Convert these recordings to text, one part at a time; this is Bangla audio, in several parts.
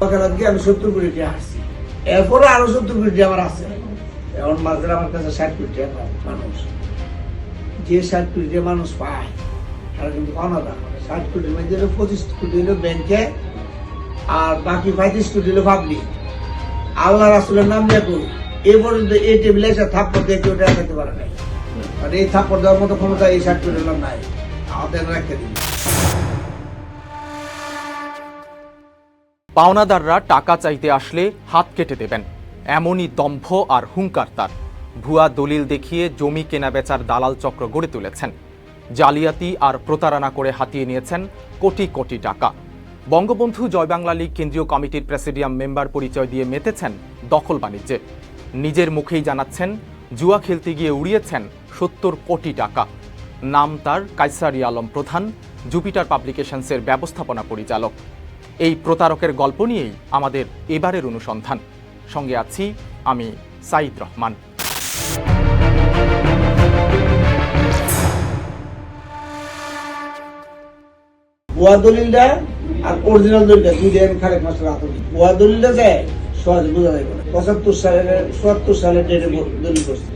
আমি সত্তর কোটি টাকা আসছি এরপরে আরও সত্তর কোটি আমার আছে। এখন আমার কাছে ষাট কোটি টাকা মানুষ। যে ষাট কোটি টাকা মানুষ পায়, তারা কিন্তু অনাদা ষাট কোটির মধ্যে হলো পঁচিশ কোটি হলো ব্যাংকে আর বাকি পঁয়ত্রিশ কোটি হলো পাবলিক আল্লাহ রাসুলের নাম করি এ পর্যন্ত এই টেবিলে এসে থাপ্পড় দিয়ে কেউ টাকা খেতে পারে নাই। আর এই থাপ্পড় দেওয়ার মতো ক্ষমতা এই ষাট লোক নাই। আমাদের রেখে দিন। পাওনাদাররা টাকা চাইতে আসলে হাত কেটে দেবেন। এমনই দম্ভ আর হুঙ্কার তার। ভুয়া দলিল দেখিয়ে জমি কেনা বেচার দালাল চক্র গড়ে তুলেছেন। জালিয়াতি আর প্রতারণা করে হাতিয়ে নিয়েছেন কোটি কোটি টাকা। বঙ্গবন্ধু জয় বাংলা লীগ কেন্দ্রীয় কমিটির প্রেসিডিয়াম মেম্বার পরিচয় দিয়ে মেতেছেন দখল বাণিজ্যে। নিজের মুখেই জানাচ্ছেন, জুয়া খেলতে গিয়ে উড়িয়েছেন সত্তর কোটি টাকা। নাম তার কাইসারি আলম প্রধান, জুপিটার পাবলিকেশনসের ব্যবস্থাপনা পরিচালক। এই প্রতারকের গল্প নিয়েই আমাদের এবারের অনুসন্ধান। সঙ্গে আছি আমি সাইদ রহমান। ভুয়া দলিলটা আর অরিজিনাল দলিলটা দুইটা আমি খালেক মাস্টার হাতে দিই ভুয়া দলিলটা যায় সহজে বোঝা যাবে পঁচাত্তর সালের চুয়াত্তর সালের ডেটে দলিল করছি।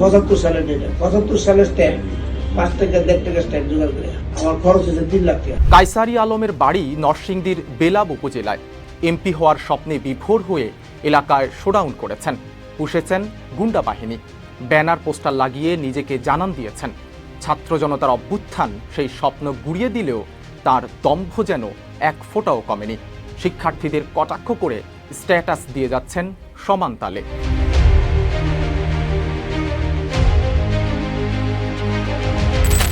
পঁচাত্তর সালের ডেটে পঁচাত্তর সালের স্ট্যাম্প কাইসারি আলমের বাড়ি নরসিংদীর বেলাব উপজেলায়। এমপি হওয়ার স্বপ্নে বিভোর হয়ে এলাকায় শোডাউন করেছেন। পুষেছেন গুন্ডা বাহিনী। ব্যানার, পোস্টার লাগিয়ে নিজেকে জানান দিয়েছেন। ছাত্র জনতার অভ্যুত্থান সেই স্বপ্ন গুড়িয়ে দিলেও তার দম্ভ যেন এক ফোঁটাও কমেনি। শিক্ষার্থীদের কটাক্ষ করে স্ট্যাটাস দিয়ে যাচ্ছেন সমান তালে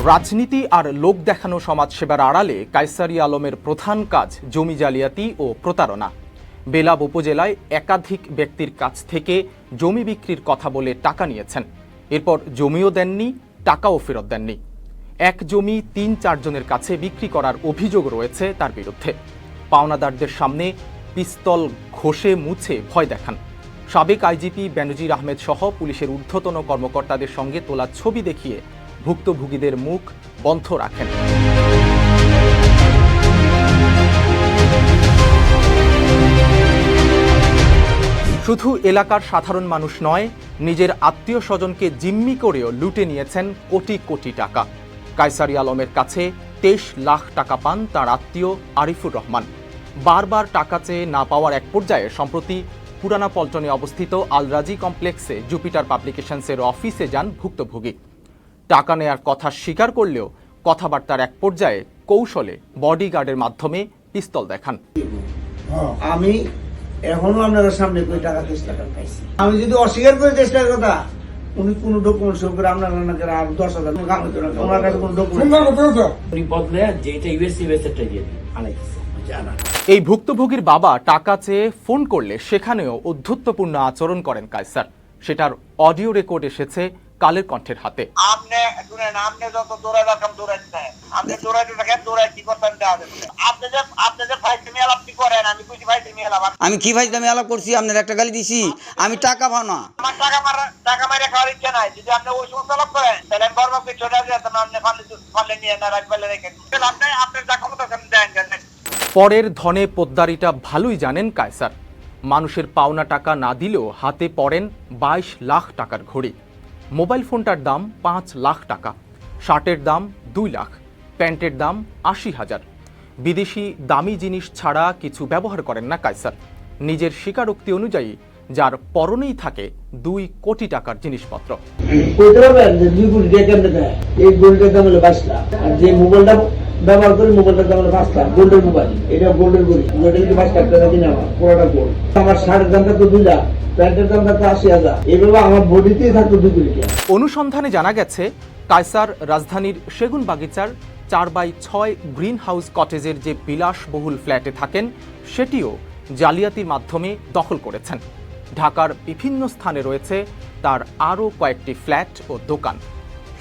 রাজনীতি আর লোক দেখানো সমাজসেবার আড়ালে কাইসারি আলমের প্রধান কাজ জমি জালিয়াতি ও প্রতারণা। বেলাব উপজেলায় একাধিক ব্যক্তির কাছ থেকে জমি বিক্রির কথা বলে টাকা নিয়েছেন। এরপর জমিও দেননি, টাকাও ফেরত দেননি। এক জমি তিন চারজনের কাছে বিক্রি করার অভিযোগ রয়েছে তার বিরুদ্ধে। পাওনাদারদের সামনে পিস্তল ঘষে মুছে ভয় দেখান। সাবেক আইজিপি বেনজির আহমেদ সহ পুলিশের ঊর্ধ্বতন কর্মকর্তাদের সঙ্গে তোলা ছবি দেখিয়ে ভুক্তভোগীদের মুখ বন্ধ রাখেন। শুধু এলাকার সাধারণ মানুষ নয়, নিজের আত্মীয় স্বজনকে জিম্মি করেও লুটে নিয়েছেন কোটি কোটি টাকা। কাইসারি আলমের কাছে তেইশ লাখ টাকা পান তার আত্মীয় আরিফুর রহমান। বারবার টাকা চেয়ে না পাওয়ার এক পর্যায়ে সম্প্রতি পুরানা পল্টনে অবস্থিত আলরাজি কমপ্লেক্সে জুপিটার পাবলিকেশনসের অফিসে যান ভুক্তভোগী। টাকা নেয়ার কথা স্বীকার করলেও কথাবার্তার এক পর্যায়ে কৌশলে বডিগার্ডের মাধ্যমে পিস্তল দেখান। আমি এখনও আপনাদের সামনে কই টাকা তেইশ টাকা পাইছি। আমি যদি অস্বীকার করে তেইশ টাকার কথা উনি কোন ডকুমেন্ট শো করে আপনার নাকি আর দশ হাজার কোনো হতো না ওনার কাছে কোনো ডকুমেন্ট উনি বদলে যেটা ইউএস দিয়ে এই ভুক্তভোগীর বাবা টাকা চেয়ে ফোন করলে সেখানেও অধ্যত্বপূর্ণ আচরণ করেন কায়সার। সেটার অডিও রেকর্ড এসেছে কালের কণ্ঠের হাতে। আপনি শুনেন আপনি যত দৌড়াই রাখেন দৌড়াইতে আপনি দৌড়াইতে থাকেন দৌড়াই কি করতেন আপনি যে আপনি যে মেয়াল আপনি করেন? আমি বুঝি মেয়াল আবার আমি কি আলাপ করছি? আপনার একটা গালি দিছি। আমি টাকা ভাও না। আমার টাকা মারা টাকা মারে খাওয়ার ইচ্ছা নাই। যদি আপনি ওই সমস্ত লোক করেন তাহলে আমি বড় বাপকে ছোটা দিয়ে যেতাম আপনি ফালে ফালে নিয়ে না রাখ ফেলে রেখে আপনি আপনার যা ক্ষমতা দেন। পরের ধনে পোদ্দারিটা ভালোই জানেন কায়সার। মানুষের পাওনা টাকা না দিলেও হাতে পড়েন বাইশ লাখ টাকার ঘড়ি। মোবাইল ফোনটার দাম পাঁচ লাখ টাকা। শার্টের দাম দুই লাখ, প্যান্টের দাম আশি হাজার। বিদেশি দামি জিনিস ছাড়া কিছু ব্যবহার করেন না কায়সার। নিজের স্বীকারোক্তি অনুযায়ী, যার পরনেই থাকে দুই কোটি টাকার জিনিসপত্র। এই দাম হলো বাইশ লাখ। আর যে ব্যবহার করি মোবাইলটার দাম পাঁচ লাখ গোল্ডের মোবাইল এটা গোল্ডের গড়ি গোল্ডের কিন্তু বাইশ লাখ টাকা কিনে আমার, পুরোটা গোল্ড আমার শার্টের দামটা তো দুই লাখ, প্যান্টের দামটা তো আশি হাজার। এইভাবে আমার বডিতেই থাকতো দুই কোটি অনুসন্ধানে জানা গেছে, কায়সার রাজধানীর সেগুন বাগিচার চার বাই ছয় গ্রিন হাউস কটেজের যে বিলাসবহুল ফ্ল্যাটে থাকেন, সেটিও জালিয়াতির মাধ্যমে দখল করেছেন। ঢাকার বিভিন্ন স্থানে রয়েছে তার আরও কয়েকটি ফ্ল্যাট ও দোকান।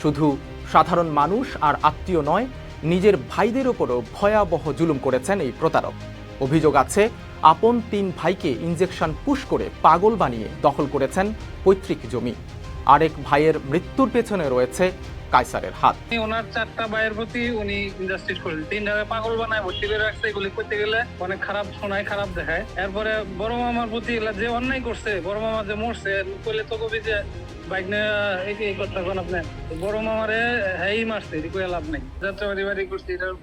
শুধু সাধারণ মানুষ আর আত্মীয় নয় নিজের ভাইদের ওপরও ভয়াবহ জুলুম করেছেন এই প্রতারক। অভিযোগ আছে, আপন তিন ভাইকে ইঞ্জেকশন পুশ করে পাগল বানিয়ে দখল করেছেন পৈতৃক জমি। আরেক ভাইয়ের মৃত্যুর পেছনে রয়েছে কায়সারের হাত। ওনার চারটা ভাইয়ের প্রতি উনি ইনজাস্টিস করেছে তিনটা পাগল বানায়, ভর্তি করে রাখছে, এগুলি করতে গেলে অনেক খারাপ শোনায়, খারাপ দেখায়। এরপরে বড় মামার প্রতি যে অন্যায় করছে, বড় মামা যে মরছে কইলে তো কবি যে এটার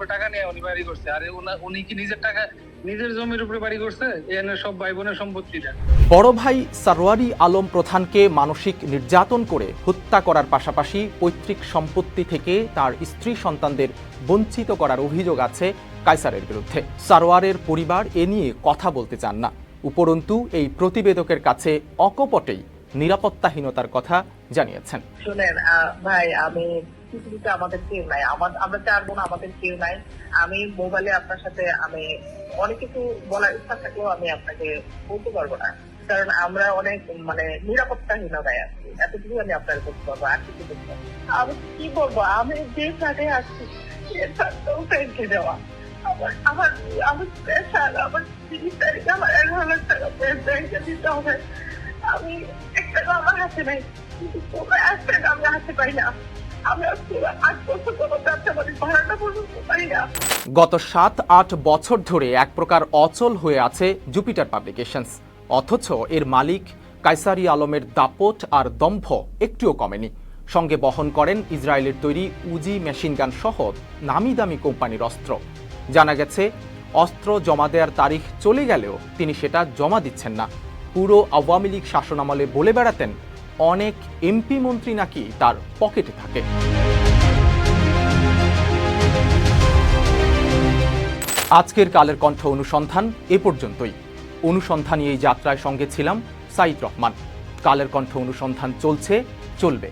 টাকা নিয়ে করছে। আরে উনা- কি নিজের টাকা, নিজের জমির উপরে বাড়ি করছে? সব ভাই বোনের বড় ভাই সারোয়ারি আলম প্রধানকে মানসিক নির্যাতন করে হত্যা করার পাশাপাশি পৈতৃক সম্পত্তি থেকে তার স্ত্রী সন্তানদের বঞ্চিত করার অভিযোগ আছে কায়সারের বিরুদ্ধে। সারোয়ারের পরিবার এ নিয়ে কথা বলতে চান না। উপরন্তু এই প্রতিবেদকের কাছে অকপটেই নিরাপত্তাহীনতার কথা জানিয়েছেন। শুনেন ভাই, আমি পৃথিবীতে আমাদের কেউ নাই। আমার- চার বোন, আমাদের কেউ নাই। আমি মোবাইলে আপনার সাথে, আমি অনেক কিছু বলার ইচ্ছা থাকলেও আমি আপনাকে বলতে পারব না। কারণ আমরা অনেক মানে নিরাপত্তাহীনতায় আছি। এতটুকু আমি আপনার বলতে পারব আর কিছু বলতে পারব আমি কি বলব? আমি যে সাথে আসছি ফেলতে দেওয়া। আমার আমার আমার আমার তিরিশ তারিখে আমার এগারো লাখ টাকা ব্যাংকে দিতে হবে। আমি একটা আমার হাতে নাই, কিন্তু তোমরা এক টাকা হাতে পাই না। গত সাত, আট বছর ধরে এক প্রকার অচল হয়ে আছে জুপিটার পাবলিকেশনস। অথচ এর মালিক কাইসারি আলমের দাপট আর দম্ভ একটুও কমেনি। সঙ্গে বহন করেন ইসরায়েলের তৈরি উজি মেশিনগান সহ নামি দামি কোম্পানির অস্ত্র। জানা গেছে, অস্ত্র জমা দেওয়ার তারিখ চলে গেলেও তিনি সেটা জমা দিচ্ছেন না। পুরো আওয়ামী লীগ শাসনামলে বলে বেড়াতেন, অনেক এমপি মন্ত্রী নাকি তার পকেটে থাকে। আজকের কালের কণ্ঠ অনুসন্ধান এ পর্যন্তই। অনুসন্ধানী এই যাত্রায় সঙ্গে ছিলাম সাইদ রহমান। কালের কণ্ঠ অনুসন্ধান চলছে, চলবে।